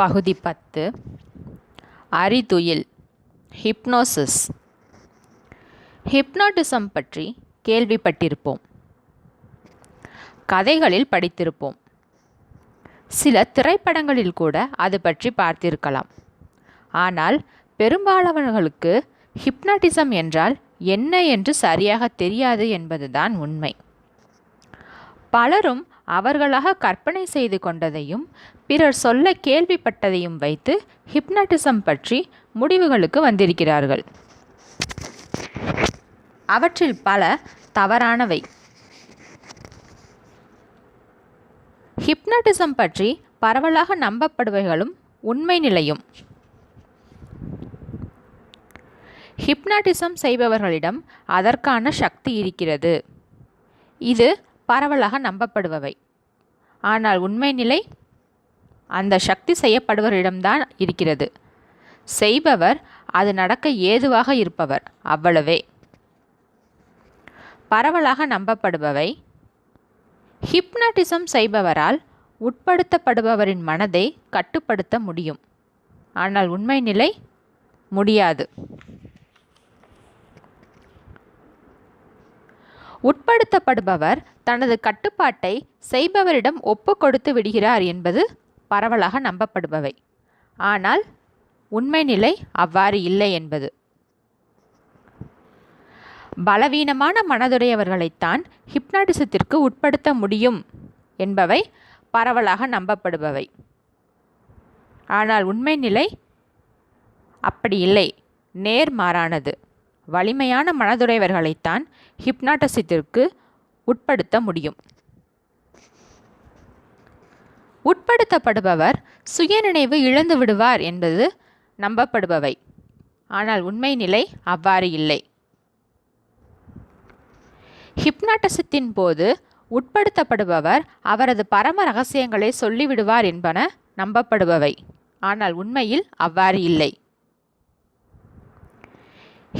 பகுதி பத்து. அறிதுயில் hypnosis. Hypnotism பற்றி கேள்விப்பட்டிருப்போம். கதைகளில் படித்திருப்போம். சில திரைப்படங்களில் கூட அது பற்றி பார்த்திருக்கலாம். ஆனால் பெரும்பாலானவர்களுக்கு ஹிப்னாட்டிசம் என்றால் என்ன என்று சரியாக தெரியாது என்பதுதான் உண்மை. பலரும் அவர்களாக கற்பனை செய்து கொண்டதையும் பிறர் சொல்ல கேள்விப்பட்டதையும் வைத்து ஹிப்னாட்டிசம் பற்றி முடிவுகளுக்கு வந்திருக்கிறார்கள். அவற்றில் பல தவறானவை. ஹிப்னட்டிசம் பற்றி பரவலாக நம்பப்படுவைகளும் உண்மை நிலையும். ஹிப்னாட்டிசம் செய்பவர்களிடம் அதற்கான சக்தி இருக்கிறது. இது பரவலாக நம்பப்படுபவை. ஆனால் உண்மை நிலை அந்த சக்தி செய்யப்படுவரிடம்தான் இருக்கிறது. செய்பவர் அது நடக்க ஏதுவாக இருப்பவர் அவ்வளவே. பரவலாக நம்பப்படுபவை. ஹிப்னாட்டிசம் செய்பவரால் உட்படுத்தப்படுபவரின் மனதை கட்டுப்படுத்த முடியும். ஆனால் உண்மை நிலை முடியாது. உட்படுத்தப்படுபவர் தனது கட்டுப்பாட்டை செய்பவரிடம் ஒப்பு கொடுத்து விடுகிறார் என்பது பரவலாக நம்பப்படுபவை. ஆனால் உண்மை நிலை அவ்வாறு இல்லை என்பது. பலவீனமான மனதுடையவர்களைத்தான் ஹிப்னாட்டிசத்திற்கு உட்படுத்த முடியும் என்பவை பரவலாக நம்பப்படுபவை. ஆனால் உண்மை நிலை அப்படி இல்லை. நேர்மாறானது. வலிமையான மனதுடையவர்களைத்தான் ஹிப்னாட்டசித்திற்கு உட்படுத்த முடியும். உட்படுத்தப்படுபவர் சுயநினைவு இழந்து விடுவார் என்பது நம்பப்படுபவை. ஆனால் உண்மை நிலை அவ்வாறு இல்லை. ஹிப்னாட்டசத்தின் போது உட்படுத்தப்படுபவர் அவரது பரம ரகசியங்களை சொல்லிவிடுவார் என்பன நம்பப்படுபவை. ஆனால் உண்மையில் அவ்வாறு இல்லை.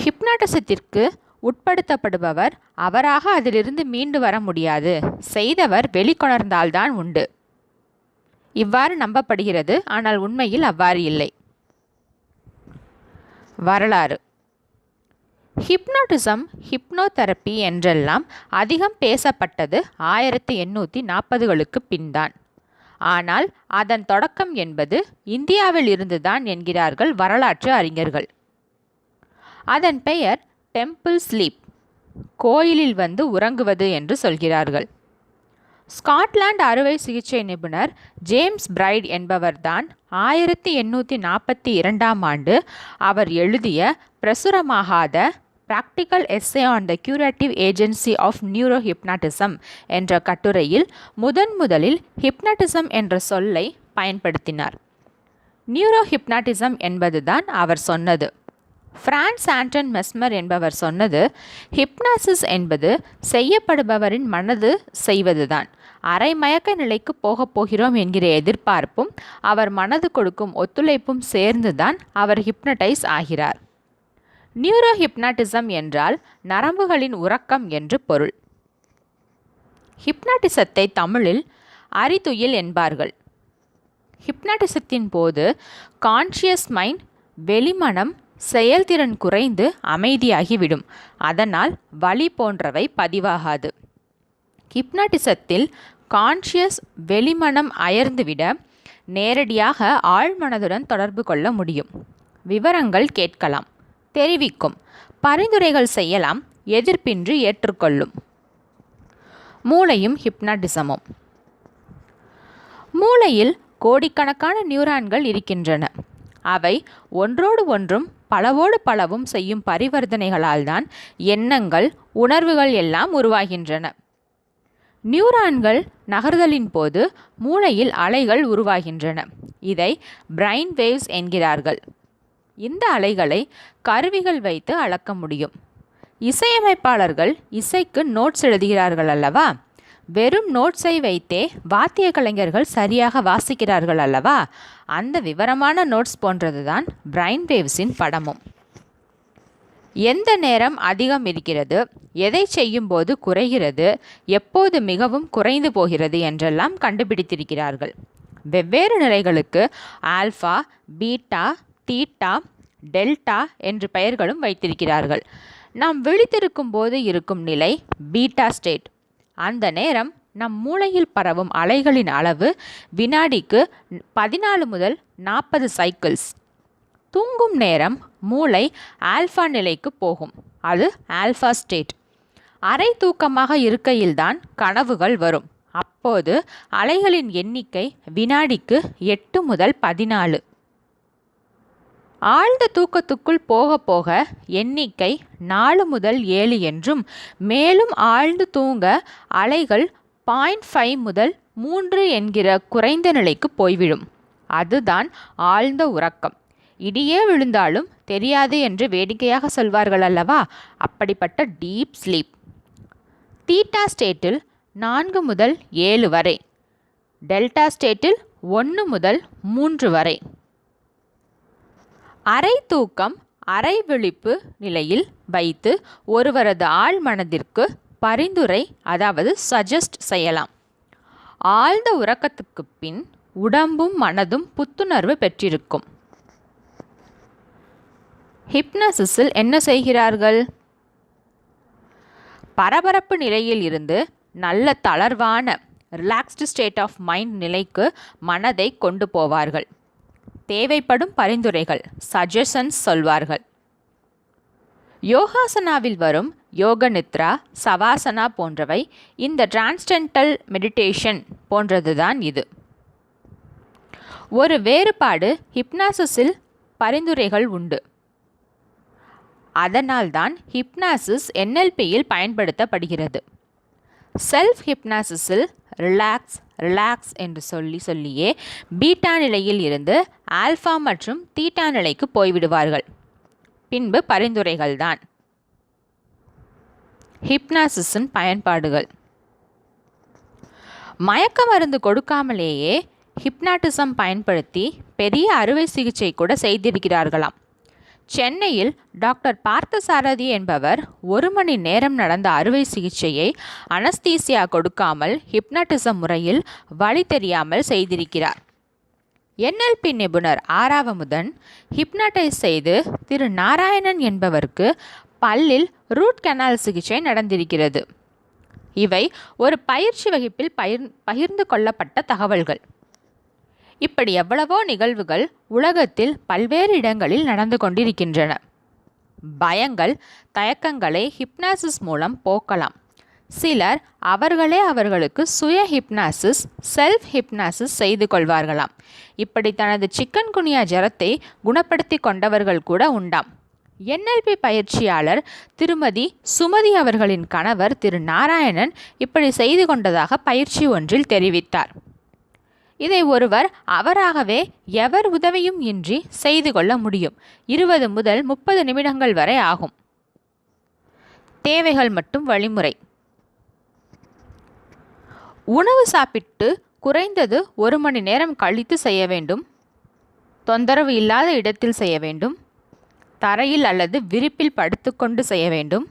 ஹிப்னாட்டிசத்திற்கு உட்படுத்தப்படுபவர் அவராக அதிலிருந்து மீண்டு வர முடியாது. செய்தவர் வெளிக்கொணர்ந்தால்தான் உண்டு. இவ்வாறு நம்பப்படுகிறது. ஆனால் உண்மையில் அவ்வாறு இல்லை. வரலாறு. ஹிப்னோட்டிசம் ஹிப்னோதெரப்பி என்றெல்லாம் அதிகம் பேசப்பட்டது ஆயிரத்தி எண்ணூற்றி நாற்பதுகளுக்கு பின்தான். ஆனால் அதன் தொடக்கம் என்பது இந்தியாவில் இருந்துதான் என்கிறார்கள் வரலாற்று அறிஞர்கள். அதன் பெயர் டெம்பிள் ஸ்லீப். கோயிலில் வந்து உறங்குவது என்று சொல்கிறார்கள். ஸ்காட்லாந்து அறுவை சிகிச்சை நிபுணர் ஜேம்ஸ் பிரைட் என்பவர்தான் ஆயிரத்தி எண்ணூற்றி நாற்பத்தி இரண்டாம் ஆண்டு அவர் எழுதிய பிரசுரமாகாத practical essay on the curative agency of neuro hypnotism என்ற கட்டுரையில் முதன் முதலில் ஹிப்னாட்டிசம் என்ற சொல்லை பயன்படுத்தினார். நியூரோ ஹிப்னாட்டிசம் என்பதுதான் அவர் சொன்னது. பிரான்ஸ் ஆண்டன் மெஸ்மர் என்பவர் சொன்னது ஹிப்னாசிஸ் என்பது செய்யப்படுபவரின் மனது செய்வதுதான். அரை மயக்க நிலைக்கு போகப் போகிறோம் என்கிற எதிர்பார்ப்பும் அவர் மனது கொடுக்கும் ஒத்துழைப்பும் சேர்ந்துதான் அவர் ஹிப்னடைஸ் ஆகிறார். நியூரோ ஹிப்னாட்டிசம் என்றால் நரம்புகளின் உறக்கம் என்று பொருள். ஹிப்னாட்டிசத்தை தமிழில் அரிதுயில் என்பார்கள். ஹிப்னாட்டிசத்தின் போது கான்ஷியஸ் மைண்ட் வெளிமனம் செயல்திறன் குறைந்து அமைதியாகிவிடும். அதனால் வலி போன்றவை பதிவாகாது. ஹிப்னாட்டிசத்தில் கான்ஷியஸ் வெளிமனம் அயர்ந்துவிட நேரடியாக ஆழ்மனதுடன் தொடர்பு கொள்ள முடியும். விவரங்கள் கேட்கலாம். தெரிவிக்கும். பரிந்துரைகள் செய்யலாம். எதிர்ப்பின்றி ஏற்றுக்கொள்ளும். மூளையும் ஹிப்னாட்டிசமும். மூளையில் கோடிக்கணக்கான நியூரான்கள் இருக்கின்றன. அவை ஒன்றோடு ஒன்றும் பலவோடு பலவும் செய்யும் பரிவர்த்தனைகளால் தான் எண்ணங்கள் உணர்வுகள் எல்லாம் உருவாகின்றன. நியூரான்கள் நகர்தலின் போது மூளையில் அலைகள் உருவாகின்றன. இதை பிரைன் வேவ்ஸ் என்கிறார்கள். இந்த அலைகளை கருவிகள் வைத்து அளக்க முடியும். இசையமைப்பாளர்கள் இசைக்கு நோட்ஸ் எழுதுகிறார்கள் அல்லவா? வெறும் நோட்ஸை வைத்தே வாத்திய கலைஞர்கள் சரியாக வாசிக்கிறார்கள் அல்லவா? அந்த விவரமான நோட்ஸ் போன்றதுதான் பிரைன் வேவ்ஸின் படமும். எந்த நேரம் அதிகம் இருக்கிறது எதை செய்யும்போது குறைகிறது எப்போது மிகவும் குறைந்து போகிறது என்றெல்லாம் கண்டுபிடித்திருக்கிறார்கள். வெவ்வேறு நிலைகளுக்கு ஆல்ஃபா பீட்டா தீட்டா டெல்டா என்று பெயர்களும் வைத்திருக்கிறார்கள். நாம் விழித்திருக்கும் போது இருக்கும் நிலை பீட்டா ஸ்டேட். அந்த நேரம் நம் மூளையில் பரவும் அலைகளின் அளவு வினாடிக்கு பதினாலு முதல் நாற்பது சைக்கிள்ஸ் தூங்கும் நேரம் மூளை ஆல்ஃபா நிலைக்கு போகும். அது ஆல்ஃபா ஸ்டேட் அரை தூக்கமாக இருக்கையில்தான் கனவுகள் வரும். அப்போது அலைகளின் எண்ணிக்கை வினாடிக்கு எட்டு முதல் பதினாலு. ஆழ்ந்த தூக்கத்துக்குள் போக போக எண்ணிக்கை நாலு முதல் ஏழு என்றும் மேலும் ஆழ்ந்து தூங்க அலைகள் பாயிண்ட் ஃபைவ் முதல் மூன்று என்கிற குறைந்த நிலைக்கு போய்விடும். அதுதான் ஆழ்ந்த உறக்கம். இடியே விழுந்தாலும் தெரியாது என்று வேடிக்கையாக சொல்வார்கள் அல்லவா? அப்படிப்பட்ட டீப் ஸ்லீப். தீட்டா ஸ்டேட்டில் நான்கு முதல் ஏழு வரை. டெல்டா ஸ்டேட்டில் ஒன்று முதல் மூன்று வரை. அரை தூக்கம் அரை விழிப்பு நிலையில் வைத்து ஒருவரது ஆழ் மனதிற்கு பரிந்துரை அதாவது சஜஸ்ட் செய்யலாம். ஆழ்ந்த உறக்கத்துக்கு பின் உடம்பும் மனதும் புத்துணர்வு பெற்றிருக்கும். ஹிப்னசிஸில் என்ன செய்கிறார்கள்? பரபரப்பு நிலையில் இருந்து நல்ல தளர்வான ரிலாக்ஸ்டு ஸ்டேட் ஆஃப் மைண்ட் நிலைக்கு மனதை கொண்டு போவார்கள். தேவைப்படும் பரிந்துரைகள் சஜஷன்ஸ் சொல்வார்கள். யோகாசனாவில் வரும் யோக நித்ரா சவாசனா போன்றவை இந்த டிரான்ஸ்டென்டல் மெடிடேஷன் போன்றதுதான் இது. ஒரு வேறுபாடு ஹிப்னாசிஸில் பரிந்துரைகள் உண்டு. அதனால்தான் ஹிப்னாசிஸ் என்எல்பியில் பயன்படுத்தப்படுகிறது. செல்ஃப் ஹிப்னாசிஸில் ரிலாக்ஸ் ரிலாக்ஸ் என்று சொல்லி சொல்லியே பீட்டா நிலையில் இருந்து ஆல்ஃபா மற்றும் தீட்டா நிலைக்கு போய்விடுவார்கள். பின்பு பரிந்துரைகள் தான். ஹிப்னாசிஸின் பயன்பாடுகள். மயக்க மருந்து கொடுக்காமலேயே ஹிப்னாட்டிசம் பயன்படுத்தி பெரிய அறுவை சிகிச்சை கூட செய்திருக்கிறார்களாம். சென்னையில் டாக்டர் பார்த்தசாரதி என்பவர் ஒரு மணி நேரம் நடந்த அறுவை சிகிச்சையை அனஸ்தீசியா கொடுக்காமல் ஹிப்னட்டிசம் முறையில் வழி தெரியாமல் செய்திருக்கிறார். என்எல்பி நிபுணர் ஆறாவமுதன் ஹிப்னடைஸ் செய்து திரு நாராயணன் என்பவருக்கு பல்லில் ரூட் கெனால் சிகிச்சை நடந்திருக்கிறது. இவை ஒரு பயிற்சி வகுப்பில் பகிர் பகிர்ந்து கொள்ளப்பட்ட தகவல்கள். இப்படி எவ்வளவோ நிகழ்வுகள் உலகத்தில் பல்வேறு இடங்களில் நடந்து கொண்டிருக்கின்றன. பயங்கள் தயக்கங்களை ஹிப்னாசிஸ் மூலம் போக்கலாம். சிலர் அவர்களே அவர்களுக்கு சுய ஹிப்னாசிஸ் செல்ஃப் ஹிப்னாசிஸ் செய்து கொள்வார்களாம். இப்படி தனது சிக்கன் குனியா ஜரத்தை குணப்படுத்தி கொண்டவர்கள் கூட உண்டாம். என்எல்பி பயிற்சியாளர் திருமதி சுமதி அவர்களின் கணவர் திரு நாராயணன் இப்படி செய்து கொண்டதாக பயிற்சி ஒன்றில் தெரிவித்தார். இதை ஒருவர் அவராகவே எவர் உதவியும் இன்றி செய்து கொள்ள முடியும். இருபது முதல் முப்பது நிமிடங்கள் வரை ஆகும். தேவைகள் மற்றும் வழிமுறை. உணவு சாப்பிட்டு குறைந்தது ஒரு மணி நேரம் கழித்து செய்ய வேண்டும். தொந்தரவு இல்லாத இடத்தில் செய்ய வேண்டும். தரையில் அல்லது விரிப்பில் படுத்துக்கொண்டு செய்ய வேண்டும்.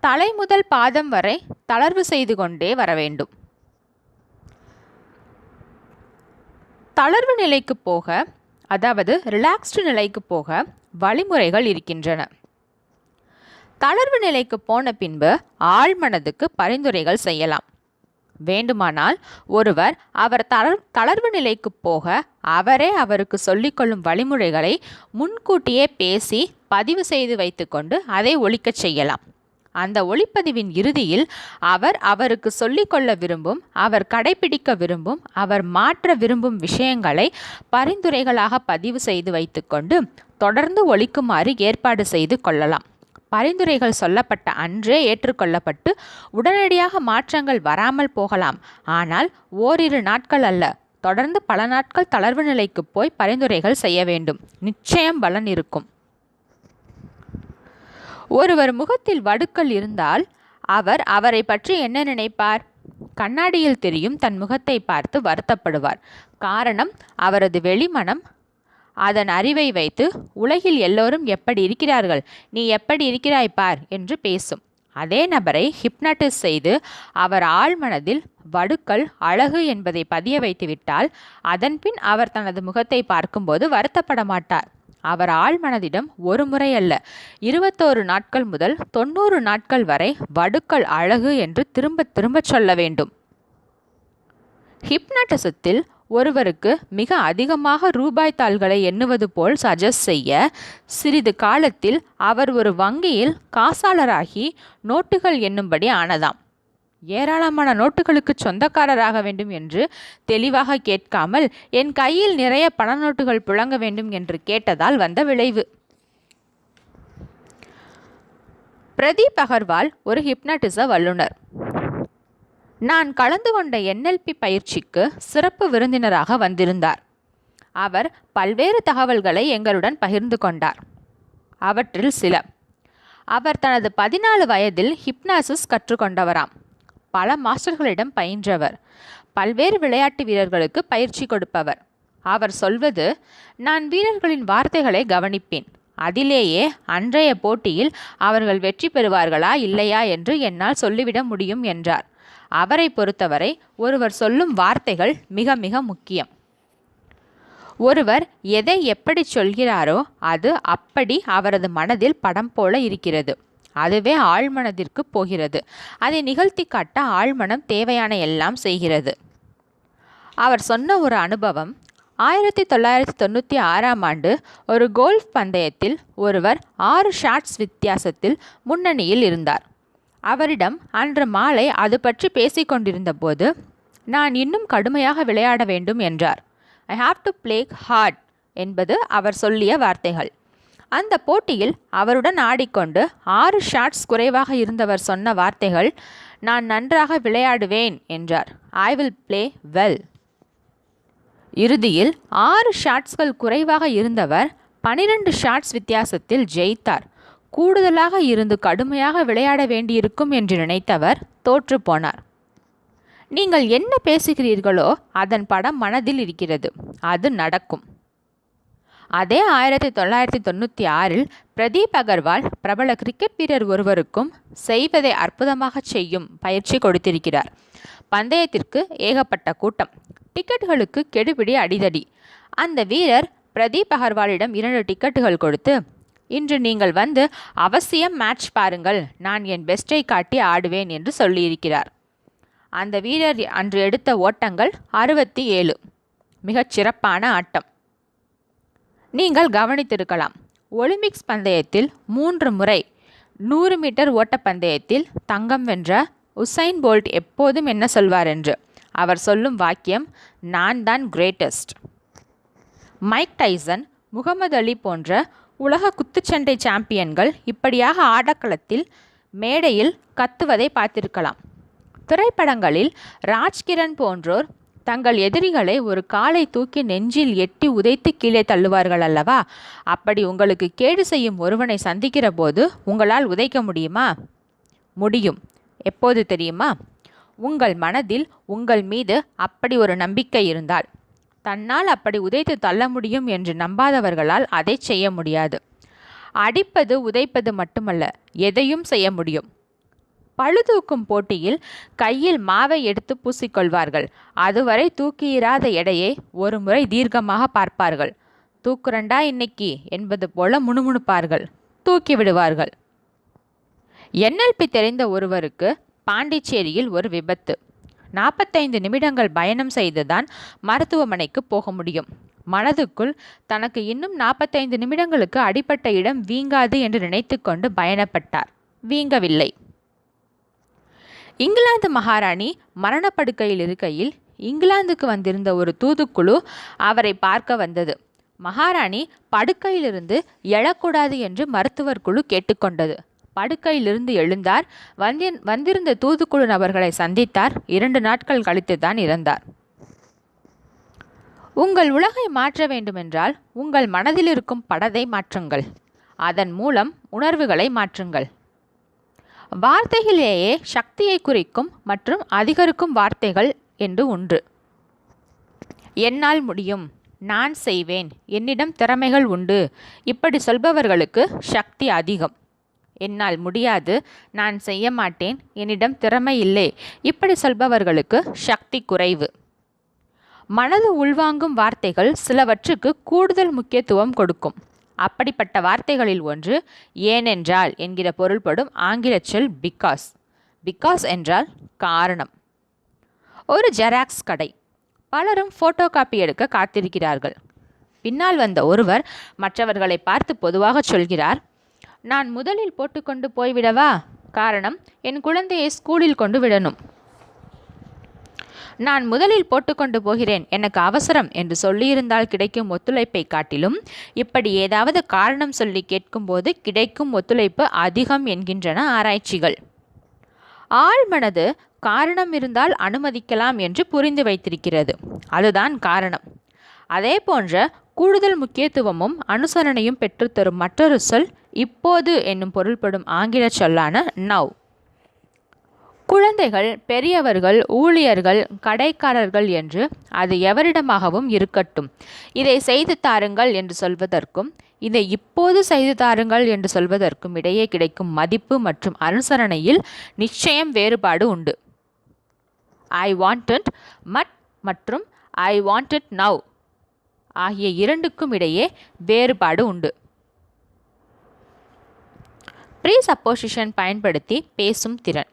தலை முதல் பாதம் வரை தளர்வு செய்து கொண்டே வர வேண்டும். தளர்வு நிலைக்கு போக அதாவது ரிலாக்ஸ்டு நிலைக்கு போக வழிமுறைகள் இருக்கின்றன. தளர்வு நிலைக்கு போன பின்பு ஆழ்மனதுக்கு பரிந்துரைகள் செய்யலாம். வேண்டுமானால் ஒருவர் அவர் தளர் தளர்வு நிலைக்கு போக அவரே அவருக்கு சொல்லிக்கொள்ளும் வழிமுறைகளை முன்கூட்டியே பேசி பதிவு செய்து வைத்துக்கொண்டு அதை ஒழிக்கச் செய்யலாம். அந்த ஒளிப்பதிவின் இறுதியில் அவர் அவருக்கு சொல்லிக்கொள்ள விரும்பும் அவர் கடைபிடிக்க விரும்பும் அவர் மாற்ற விரும்பும் விஷயங்களை பரிந்துரைகளாக பதிவு செய்து வைத்துக்கொண்டு தொடர்ந்து ஒழிக்குமாறு ஏற்பாடு செய்து கொள்ளலாம். பரிந்துரைகள் சொல்லப்பட்ட அன்றே ஏற்றுக்கொள்ளப்பட்டு உடனடியாக மாற்றங்கள் வராமல் போகலாம். ஆனால் ஓரிரு நாட்கள் அல்ல தொடர்ந்து பல நாட்கள் தளர்வு நிலைக்கு போய் பரிந்துரைகள் செய்ய வேண்டும். நிச்சயம் பலன் இருக்கும். ஒருவர் முகத்தில் வடுக்கள் இருந்தால் அவர் அவரை பற்றி என்ன நினைப்பார்? கண்ணாடியில் தெரியும் தன் முகத்தை பார்த்து வருத்தப்படுவார். காரணம் அவரது வெளிமனம். அதன் அறிவை வைத்து உலகில் எல்லோரும் எப்படி இருக்கிறார்கள்? நீ எப்படி இருக்கிறாய் பார் என்று பேசும். அதே நபரை ஹிப்னட்டிஸ் செய்து அவர் ஆழ்மனதில் வடுக்கள் அழகு என்பதை பதிய வைத்துவிட்டால் அதன்பின் அவர் தனது முகத்தை பார்க்கும்போது வருத்தப்பட மாட்டார் அவர் ஆழ்மனதிடம் ஒரு முறை அல்ல. இருபத்தோரு நாட்கள் முதல் தொண்ணூறு நாட்கள் வரை வடுக்கள் அழகு என்று திரும்ப திரும்ப சொல்ல வேண்டும். ஹிப்னட்டிசத்தில் ஒருவருக்கு மிக அதிகமாக ரூபாய் தாள்களை எண்ணுவது போல் சஜஸ்ட் செய்ய சிறிது காலத்தில் அவர் ஒரு வங்கியில் காசாளராகி நோட்டுகள் எண்ணும்படி ஆனதாம். ஏராளமான நோட்டுகளுக்கு சொந்தக்காரராக வேண்டும் என்று தெளிவாக கேட்காமல் என் கையில் நிறைய பண நோட்டுகள் புழங்க வேண்டும் என்று கேட்டதால் வந்த விளைவு. பிரதீப் அகர்வால் ஒரு ஹிப்னட்டிச வல்லுனர் நான் கலந்து கொண்ட என்எல்பி பயிற்சிக்கு சிறப்பு விருந்தினராக வந்திருந்தார். அவர் பல்வேறு தகவல்களை எங்களுடன் பகிர்ந்து கொண்டார். அவற்றில் சில. அவர் தனது பதினாலு வயதில் ஹிப்னாசிஸ் கற்றுக்கொண்டவராம். பல மாஸ்டர்களிடம் பயின்றவர். பல்வேறு விளையாட்டு வீரர்களுக்கு பயிற்சி கொடுப்பவர். அவர் சொல்வது நான் வீரர்களின் வார்த்தைகளை கவனிப்பேன். அதிலேயே அன்றைய போட்டியில் அவர்கள் வெற்றி பெறுவார்களா இல்லையா என்று என்னால் சொல்லிவிட முடியும் என்றார். அவரை பொறுத்தவரை ஒருவர் சொல்லும் வார்த்தைகள் மிக மிக முக்கியம். ஒருவர் எதை எப்படி சொல்கிறாரோ அது அப்படி அவரது மனதில் படம் போல இருக்கிறது. அதுவே ஆழ்மனதிற்கு போகிறது. அதை நிகழ்த்தி காட்ட ஆழ்மனம் தேவையான எல்லாம் செய்கிறது. அவர் சொன்ன ஒரு அனுபவம் ஆயிரத்தி தொள்ளாயிரத்தி தொண்ணூற்றி ஆறாம் ஆண்டு ஒரு கோல்ஃப் பந்தயத்தில் ஒருவர் ஆறு ஷாட்ஸ் வித்தியாசத்தில் முன்னணியில் இருந்தார். அவரிடம் அன்று மாலை அது பற்றி பேசிக்கொண்டிருந்த போது நான் இன்னும் கடுமையாக விளையாட வேண்டும் என்றார். I have to play hard என்பது அவர் சொல்லிய வார்த்தைகள். அந்த போட்டியில் அவருடன் ஆடிக்கொண்டு ஆறு ஷாட்ஸ் குறைவாக இருந்தவர் சொன்ன வார்த்தைகள் நான் நன்றாக விளையாடுவேன் என்றார். ஐ வில் பிளே வெல் இறுதியில் ஆறு ஷாட்ஸ்கள் குறைவாக இருந்தவர் பனிரெண்டு ஷாட்ஸ் வித்தியாசத்தில் ஜெயித்தார். கூடுதலாக இருந்து கடுமையாக விளையாட வேண்டியிருக்கும் என்று நினைத்தவர் தோற்று போனார். நீங்கள் என்ன பேசுகிறீர்களோ அதன் படம் மனதில் இருக்கிறது. அது நடக்கும். அதே ஆயிரத்தி தொள்ளாயிரத்தி தொண்ணூற்றி ஆறில் பிரதீப் அகர்வால் பிரபல கிரிக்கெட் வீரர் ஒருவருக்கும் செய்வதை அற்புதமாக செய்யும் பயிற்சி கொடுத்திருக்கிறார். பந்தயத்திற்கு ஏகப்பட்ட கூட்டம். டிக்கெட்டுகளுக்கு கெடுபிடி அடிதடி. அந்த வீரர் பிரதீப் அகர்வாலிடம் இரண்டு டிக்கெட்டுகள் கொடுத்து இன்று நீங்கள் வந்து அவசியம் மேட்ச் பாருங்கள். நான் என் பெஸ்ட்டை காட்டி ஆடுவேன் என்று சொல்லியிருக்கிறார். அந்த வீரர் அன்று எடுத்த ஓட்டங்கள் அறுபத்தி ஏழு. மிகச் சிறப்பான ஆட்டம். நீங்கள் கவனித்திருக்கலாம். ஒலிம்பிக்ஸ் பந்தயத்தில் மூன்று முறை நூறு மீட்டர் ஓட்டப்பந்தயத்தில் தங்கம் வென்ற உசைன் போல்ட் எப்போதும் என்ன சொல்வார் என்று? அவர் சொல்லும் வாக்கியம் நான் தான் greatest. Mike Tyson Muhammad Ali போன்ற உலக குத்துச்சண்டை சாம்பியன்கள் இப்படியாக ஆடக்களத்தில் மேடையில் கத்துவதை பார்த்திருக்கலாம். திரைப்படங்களில் ராஜ்கிரண் போன்றோர் தங்கள் எதிரிகளை ஒரு காலை தூக்கி நெஞ்சில் எட்டி உதைத்து கீழே தள்ளுவார்கள் அல்லவா? அப்படி உங்களுக்கு கேடு செய்யும் ஒருவனை சந்திக்கிற போது உங்களால் உதைக்க முடியுமா? முடியும். எப்போது தெரியுமா? உங்கள் மனதில் உங்கள் மீது அப்படி ஒரு நம்பிக்கை இருந்தால். தன்னால் அப்படி உதைத்து தள்ள முடியும் என்று நம்பாதவர்களால் அதை செய்ய முடியாது. அடிப்பது உதைப்பது மட்டுமல்ல எதையும் செய்ய முடியும். பழுதூக்கும் போட்டியில் கையில் மாவை எடுத்து பூசிக்கொள்வார்கள். அதுவரை தூக்கியிராத எடையை ஒரு முறை தீர்க்கமாக பார்ப்பார்கள். தூக்குறண்டா இன்னைக்கு? என்பது போல முணுமுணுப்பார்கள். தூக்கி விடுவார்கள். என்எல்பி தெரிந்த ஒருவருக்கு பாண்டிச்சேரியில் ஒரு விபத்து. நாற்பத்தைந்து நிமிடங்கள் பயணம் செய்துதான் மருத்துவமனைக்கு போக முடியும். மனதுக்குள் தனக்கு இன்னும் நாற்பத்தைந்து நிமிடங்களுக்கு அடிப்பட்ட இடம் வீங்காது என்று நினைத்து கொண்டு பயணப்பட்டார். வீங்கவில்லை. இங்கிலாந்து மகாராணி மரணப்படுக்கையில் இருக்கையில் இங்கிலாந்துக்கு வந்திருந்த ஒரு தூதுக்குழு அவரை பார்க்க வந்தது. மகாராணி படுக்கையிலிருந்து எழக்கூடாது என்று மருத்துவர் குழு கேட்டுக்கொண்டது. படுக்கையிலிருந்து எழுந்தார். வந்தி வந்திருந்த தூதுக்குழு நபர்களை சந்தித்தார். இரண்டு நாட்கள் கழித்து தான் இறந்தார். உங்கள் உலகை மாற்ற வேண்டுமென்றால் உங்கள் மனதில் இருக்கும் படத்தை மாற்றுங்கள். அதன் மூலம் உணர்வுகளை மாற்றுங்கள். வார்த்தைகளிலேயே சக்தியை குறிக்கும் மற்றும் அதிகரிக்கும் வார்த்தைகள் என்று ஒன்று. என்னால் முடியும். நான் செய்வேன். என்னிடம் திறமைகள் உண்டு. இப்படி சொல்பவர்களுக்கு சக்தி அதிகம். என்னால் முடியாது. நான் செய்ய மாட்டேன். என்னிடம் திறமை இல்லை. இப்படி சொல்பவர்களுக்கு சக்தி குறைவு. மனது உள்வாங்கும் வார்த்தைகள் சிலவற்றுக்கு கூடுதல் முக்கியத்துவம் கொடுக்கும். அப்படிப்பட்ட வார்த்தைகளில் ஒன்று ஏனென்றால் என்கிற பொருள்படும் ஆங்கில சொல் பிகாஸ் பிகாஸ் என்றால் காரணம். ஒரு ஜெராக்ஸ் கடை. பலரும் ஃபோட்டோ காப்பி எடுக்க காத்திருக்கிறார்கள். பின்னால் வந்த ஒருவர் மற்றவர்களை பார்த்து பொதுவாக சொல்கிறார் நான் முதலில் போட்டுக்கொண்டு போய்விடவா? காரணம் என் குழந்தையை ஸ்கூலில் கொண்டு விடணும். நான் முதலில் போட்டுக்கொண்டு போகிறேன் எனக்கு அவசரம் என்று சொல்லியிருந்தால் கிடைக்கும் ஒத்துழைப்பை காட்டிலும். இப்படி ஏதாவது காரணம் சொல்லி கேட்கும்போது கிடைக்கும் ஒத்துழைப்பு அதிகம் என்கின்றன ஆராய்ச்சிகள். ஆழ்மனது காரணம் இருந்தால் அனுமதிக்கலாம் என்று புரிந்து வைத்திருக்கிறது. அதுதான் காரணம். அதே போன்ற கூடுதல் முக்கியத்துவமும் அனுசரணையும் பெற்றுத்தரும் மற்றொரு சொல் இப்போது என்னும் பொருள்படும் ஆங்கில சொல்லான நவ் குழந்தைகள் பெரியவர்கள் ஊழியர்கள் கடைக்காரர்கள் என்று அது எவரிடமாகவும் இருக்கட்டும். இதை செய்து தாருங்கள் என்று சொல்வதற்கும் இதை இப்போது செய்து தாருங்கள் என்று சொல்வதற்கும் இடையே கிடைக்கும் மதிப்பு மற்றும் அனுசரணையில் நிச்சயம் வேறுபாடு உண்டு. ஐ வாண்டட் மட் மற்றும் ஐ வாண்டட் நவ் ஆகிய இரண்டுக்கும் இடையே வேறுபாடு உண்டு. ப்ரீ சப்போசிஷன் பயன்படுத்தி பேசும் திறன்.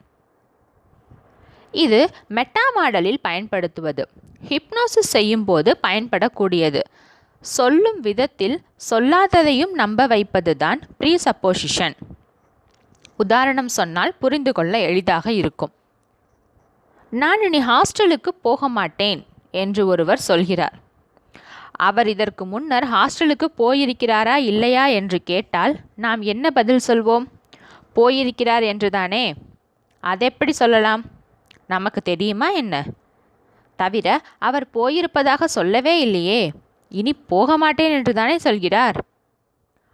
இது மெட்டா மாடலில் பயன்படுத்துவது. ஹிப்னோசிஸ் செய்யும்போது பயன்படக்கூடியது. சொல்லும் விதத்தில் சொல்லாததையும் நம்ப வைப்பது தான் ப்ரீ சப்போசிஷன் உதாரணம் சொன்னால் புரிந்து கொள்ள எளிதாக இருக்கும். நான் இனி ஹாஸ்டலுக்கு போக மாட்டேன் என்று ஒருவர் சொல்கிறார். அவர் இதற்கு முன்னர் ஹாஸ்டலுக்கு போயிருக்கிறாரா இல்லையா என்று கேட்டால் நாம் என்ன பதில் சொல்வோம்? போயிருக்கிறார் என்றுதானே அதெப்படி சொல்லலாம்? நமக்கு தெரியுமா என்ன? தவிர அவர் போயிருப்பதாக சொல்லவே இல்லையே. இனி போக மாட்டேன் என்று தானே சொல்கிறார்?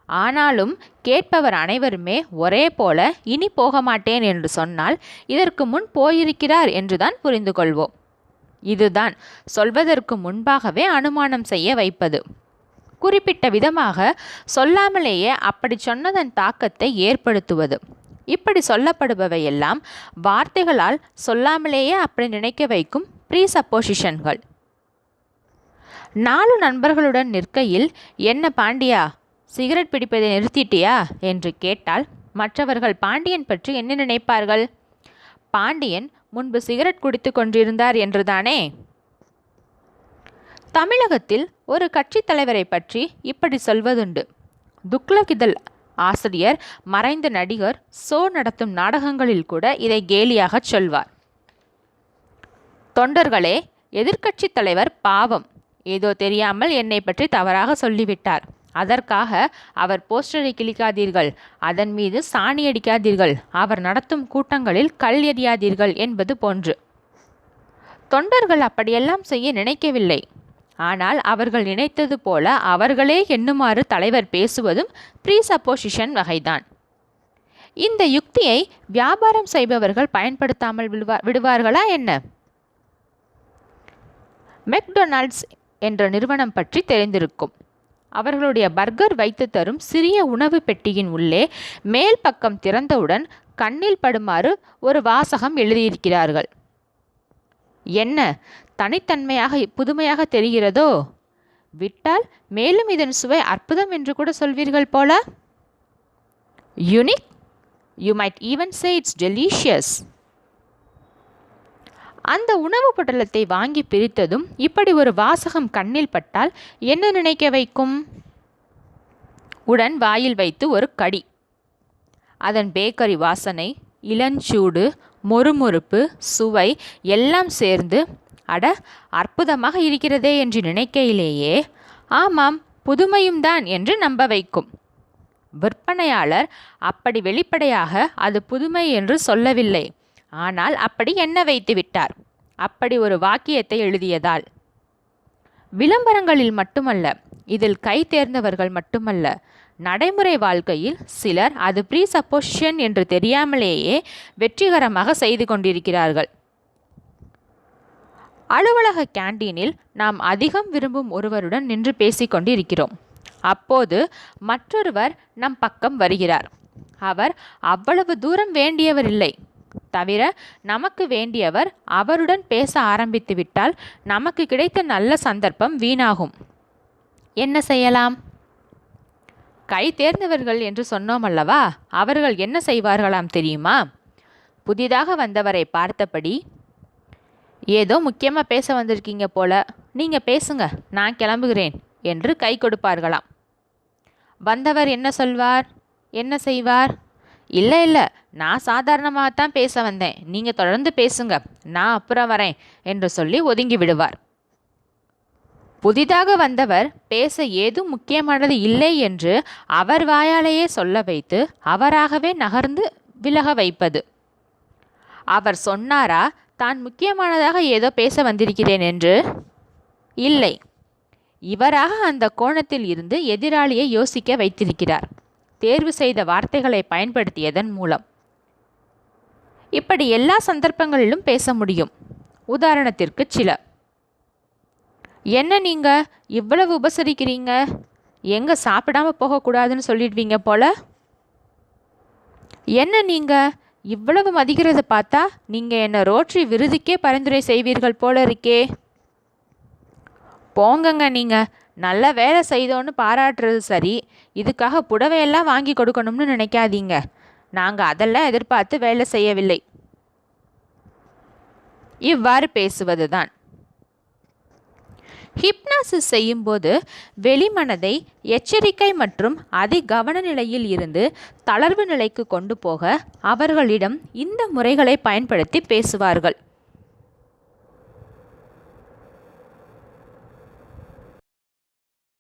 ஆனாலும் கேட்பவர் அனைவருமே ஒரே போல இனி போக மாட்டேன் என்று சொன்னால் இதற்கு முன் போயிருக்கிறார் என்றுதான் புரிந்து கொள்வோம். இதுதான் சொல்வதற்கு முன்பாகவே அனுமானம் செய்ய வைப்பது. குறிப்பிட்ட விதமாக சொல்லாமலேயே அப்படி சொன்னதன் தாக்கத்தை ஏற்படுத்துவது. இப்படி சொல்லப்படுபவையெல்லாம் வார்த்தைகளால் சொல்லாமலேயே அப்படி நினைக்க வைக்கும் ப்ரீ சப்போசிஷன்கள் நாலு நண்பர்களுடன் நிற்கையில் என்ன பாண்டியா சிகரெட் பிடிப்பதை நிறுத்திட்டியா? என்று கேட்டால் மற்றவர்கள் பாண்டியன் பற்றி என்ன நினைப்பார்கள்? பாண்டியன் முன்பு சிகரெட் குடித்து கொண்டிருந்தார் என்றுதானே? தமிழகத்தில் ஒரு கட்சித் தலைவரை பற்றி இப்படி சொல்வதுண்டு. துக்ளகிதல் ஆசிரியர் மறைந்த நடிகர் சோ நடத்தும் நாடகங்களில் கூட இதை கேலியாகச் சொல்வார். தொண்டர்களே எதிர்க்கட்சித் தலைவர் பாவம். ஏதோ தெரியாமல் என்னை பற்றி தவறாக சொல்லிவிட்டார். அதற்காக அவர் போஸ்டரை கிழிக்காதீர்கள். அதன் மீது சாணி அடிக்காதீர்கள். அவர் நடத்தும் கூட்டங்களில் கல் எறியாதீர்கள் என்பது போன்று. தொண்டர்கள் அப்படியெல்லாம் செய்ய நினைக்கவில்லை. ஆனால் அவர்கள் நினைத்தது போல அவர்களே எண்ணுமாறு தலைவர் பேசுவதும் ப்ரீசப்போசிஷன் வகைதான். இந்த யுக்தியை வியாபாரம் செய்பவர்கள் பயன்படுத்தாமல் விடுவா விடுவார்களா என்ன? மெக்டொனால்ட்ஸ் என்ற நிறுவனம் பற்றி தெரிந்திருக்கும். அவர்களுடைய பர்கர் வைத்து தரும் சிறிய உணவு பெட்டியின் உள்ளே மேல் பக்கம் திறந்தவுடன் கண்ணில் படுமாறு ஒரு வாசகம் எழுதியிருக்கிறார்கள். என்ன? தனித்தன்மையாக புதுமையாக தெரிகிறதோ? விட்டால் மேலும் இதன் சுவை அற்புதம் என்று கூட சொல்வீர்கள் போல? Unique you might even say it's delicious அந்த உணவு பொட்டலத்தை வாங்கி பிரித்ததும் இப்படி ஒரு வாசகம் கண்ணில் பட்டால் என்ன நினைக்க வைக்கும்? உடன் வாயில் வைத்து ஒரு கடி. அதன் பேக்கரி வாசனை இளஞ்சூடு மொறுமொறுப்பு சுவை எல்லாம் சேர்ந்து அட அற்புதமாக இருக்கிறதே என்று நினைக்கையிலேயே ஆமாம் புதுமையும் தான் என்று நம்ப வைக்கும். விற்பனையாளர் அப்படி வெளிப்படையாக அது புதுமை என்று சொல்லவில்லை. ஆனால் அப்படி எண்ண வைத்து விட்டார். அப்படி ஒரு வாக்கியத்தை எழுதியதால். விளம்பரங்களில் மட்டுமல்ல இதில் கை தேர்ந்தவர்கள் மட்டுமல்ல நடைமுறை வாழ்க்கையில் சிலர் அது ப்ரீ சப்போஷன் என்று தெரியாமலேயே வெற்றிகரமாக செய்து கொண்டிருக்கிறார்கள். அலுவலக கேண்டீனில் நாம் அதிகம் விரும்பும் ஒருவருடன் நின்று பேசிக்கொண்டிருக்கிறோம் அப்போது மற்றொருவர் நம் பக்கம் வருகிறார். அவர் அவ்வளவு தூரம் வேண்டியவர் இல்லை தவிர நமக்கு வேண்டியவர் அவருடன் பேச ஆரம்பித்து விட்டால் நமக்கு கிடைத்த நல்ல சந்தர்ப்பம் வீணாகும். என்ன செய்யலாம்? கை தேர்ந்தவர்கள் என்று சொன்னோம் அல்லவா? அவர்கள் என்ன செய்வார்களாம் தெரியுமா? புதிதாக வந்தவரை பார்த்தபடி ஏதோ முக்கியமாக பேச வந்திருக்கீங்க போல. நீங்கள் பேசுங்க நான் கிளம்புகிறேன் என்று கை கொடுப்பார்களாம். வந்தவர் என்ன சொல்வார்? என்ன செய்வார்? இல்லை இல்லை நான் சாதாரணமாக தான் பேச வந்தேன். நீங்கள் தொடர்ந்து பேசுங்க நான் அப்புறம் வரேன் என்று சொல்லி ஒதுங்கி விடுவார். புதிதாக வந்தவர் பேச ஏதும் முக்கியமானது இல்லை என்று அவர் வாயாலேயே சொல்ல வைத்து அவராகவே நகர்ந்து விலக வைப்பது. அவர் சொன்னாரா? தான் முக்கியமானதாக ஏதோ பேச வந்திருக்கிறேன் என்று? இல்லை. இவராக அந்த கோணத்தில் இருந்து எதிராளியை யோசிக்க வைத்திருக்கிறார். தேர்வு செய்த வார்த்தைகளை பயன்படுத்தியதன் மூலம். இப்படி எல்லா சந்தர்ப்பங்களிலும் பேச முடியும். உதாரணத்திற்கு சில. என்ன நீங்க? இவ்வளவு உபசரிக்கிறீங்க? எங்க சாப்பிடாம போகக்கூடாதுன்னு சொல்லிடுவீங்க போல? என்ன நீங்கள் இவ்வளவு மதிக்கிறத பார்த்தா நீங்கள் என்னை ரோட்ரி விருதுக்கே பரிந்துரை செய்வீர்கள் போல இருக்கே. போங்கங்க நீங்கள் நல்ல வேலை செய்தோன்னு பாராட்டுறது சரி. இதுக்காக புடவையெல்லாம் வாங்கி கொடுக்கணும்னு நினைக்காதீங்க. நாங்கள் அதெல்லாம் எதிர்பார்த்து வேலை செய்யவில்லை. இவ்வாறு பேசுவதுதான். ஹிப்னாசிஸ் செய்யும்போது வெளிமனதை எச்சரிக்கை மற்றும் அதி கவன நிலையில் இருந்து தளர்வு நிலைக்கு கொண்டு போக அவர்களிடம் இந்த முறைகளை பயன்படுத்தி பேசுவார்கள்.